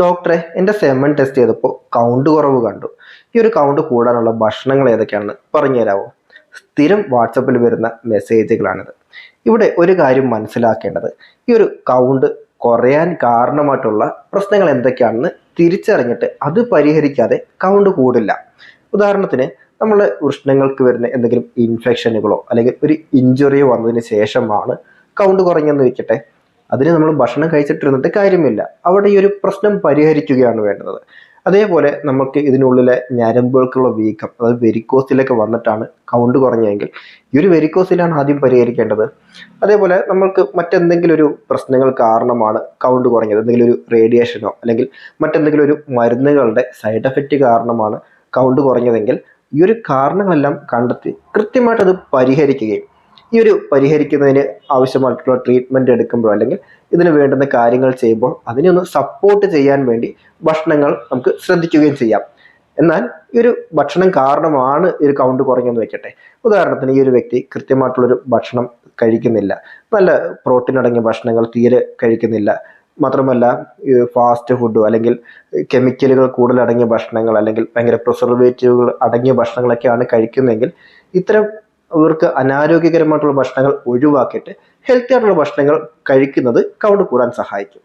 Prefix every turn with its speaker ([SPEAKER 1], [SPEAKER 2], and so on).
[SPEAKER 1] ഡോക്ടറെ എന്റെ semen test ചെയ്തപ്പോൾ കൗണ്ട് കുറവ് കണ്ടു. ഈ ഒരു കൗണ്ട് കൂടാനുള്ള ഭക്ഷണങ്ങൾ ഏതൊക്കെയാണെന്ന് പറഞ്ഞു തരാമോ സ്ഥിരം വാട്സപ്പിൽ വരുന്ന മെസ്സേജുകളാണിത് ഇവിടെ ഒരു കാര്യം മനസ്സിലാക്കേണ്ടത്. ഈ ഒരു കൗണ്ട് കുറയാൻ കാരണമായിട്ടുള്ള പ്രശ്നങ്ങൾ എന്തൊക്കെയാണെന്ന് തിരിച്ചറിഞ്ഞിട്ട് അത് പരിഹരിക്കാതെ കൗണ്ട് കൂടില്ല. ഉദാഹരണത്തിന് നമ്മൾ ഉഷ്ണങ്ങൾക്ക് വരുന്ന എന്തെങ്കിലും ഇൻഫെക്ഷനുകളോ അല്ലെങ്കിൽ ഒരു ഇഞ്ചുറിയോ വന്നതിന് ശേഷമാണ് കൗണ്ട് കുറഞ്ഞെന്ന് വെക്കട്ടെ അതിന് നമ്മൾ ഭക്ഷണം കഴിച്ചിട്ടിരുന്നിട്ട് കാര്യമില്ല. അവിടെ ഈ ഒരു പ്രശ്നം പരിഹരിക്കുകയാണ് വേണ്ടത്. അതേപോലെ നമുക്ക് ഇതിനുള്ളിലെ ഞരമ്പുകൾക്കുള്ള വീക്കം അതായത് വെരിക്കോസിലൊക്കെ വന്നിട്ടാണ് കൗണ്ട് കുറഞ്ഞെങ്കിൽ ഈ ഒരു വെരിക്കോസിലാണ് ആദ്യം പരിഹരിക്കേണ്ടത്. അതേപോലെ നമ്മൾക്ക് മറ്റെന്തെങ്കിലും ഒരു പ്രശ്നങ്ങൾ കാരണമാണ് കൗണ്ട് കുറഞ്ഞത്. എന്തെങ്കിലും ഒരു റേഡിയേഷനോ അല്ലെങ്കിൽ മറ്റെന്തെങ്കിലും ഒരു മരുന്നുകളുടെ സൈഡ് എഫക്റ്റ് കാരണമാണ് കൗണ്ട് കുറഞ്ഞതെങ്കിൽ ഈ ഒരു കാരണങ്ങളെല്ലാം കണ്ടെത്തി കൃത്യമായിട്ട് അത് പരിഹരിക്കുകയും ഈ ഒരു പരിഹരിക്കുന്നതിന് ആവശ്യമായിട്ടുള്ള ട്രീറ്റ്മെന്റ് എടുക്കുമ്പോൾ അല്ലെങ്കിൽ ഇതിന് വേണ്ടുന്ന കാര്യങ്ങൾ ചെയ്യുമ്പോൾ അതിനെ ഒന്ന് സപ്പോർട്ട് ചെയ്യാൻ വേണ്ടി ഭക്ഷണങ്ങൾ നമുക്ക് ശ്രദ്ധിക്കുകയും ചെയ്യാം. എന്നാൽ ഈ ഒരു ഭക്ഷണം കാരണമാണ് ഈ ഒരു കൗണ്ട് കുറഞ്ഞെന്ന് വെക്കട്ടെ. ഉദാഹരണത്തിന് ഈ ഒരു വ്യക്തി കൃത്യമായിട്ടുള്ളൊരു ഭക്ഷണം കഴിക്കുന്നില്ല. നല്ല പ്രോട്ടീൻ അടങ്ങിയ ഭക്ഷണങ്ങൾ തീരെ കഴിക്കുന്നില്ല. മാത്രമല്ല ഫാസ്റ്റ് ഫുഡോ അല്ലെങ്കിൽ കെമിക്കലുകൾ കൂടുതൽ അടങ്ങിയ ഭക്ഷണങ്ങൾ അല്ലെങ്കിൽ ഭയങ്കര പ്രിസർവേറ്റീവുകൾ അടങ്ങിയ ഭക്ഷണങ്ങളൊക്കെയാണ് കഴിക്കുന്നതെങ്കിൽ ഇത്തരം ഇവർക്ക് അനാരോഗ്യകരമായിട്ടുള്ള ഭക്ഷണങ്ങൾ ഒഴിവാക്കിയിട്ട് ഹെൽത്തി ആയിട്ടുള്ള ഭക്ഷണങ്ങൾ കഴിക്കുന്നത് കൗണ്ട് കൂടാൻ സഹായിക്കും.